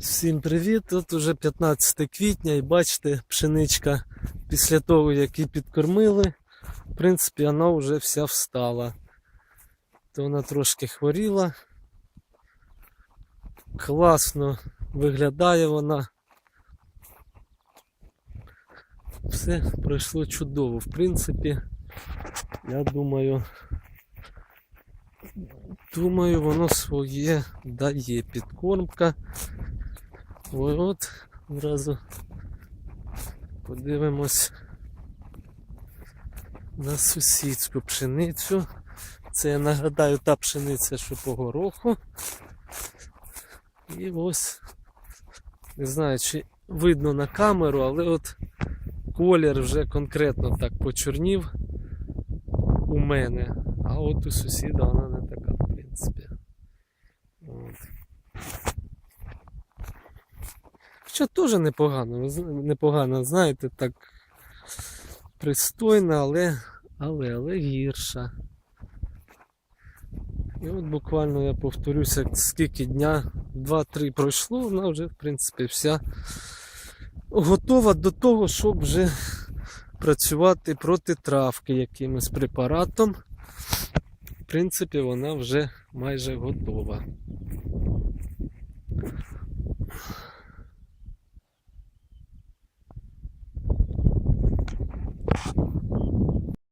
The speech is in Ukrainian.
Всім привіт! Тут уже 15 квітня і бачите, пшеничка після того, як її підкормили, в принципі, вона вже вся встала. То вона трошки хворіла. Класно виглядає вона. Все пройшло чудово. В принципі, я думаю, думаю, воно своє дає підкормка. Ой, от одразу подивимось на сусідську пшеницю. Це я нагадаю та пшениця, що по гороху. І ось, не знаю, чи видно на камеру, але от колір вже конкретно так почорнів у мене. А от у сусіда вона не така, в принципі. Хоча теж непогано, непогано, знаєте, так пристойно, але, але, але гірша. І от буквально я повторюся, скільки дня, 2-3 пройшло, вона вже, в принципі, вся готова до того, щоб вже працювати проти травки якимось препаратом. В принципі, вона вже майже готова.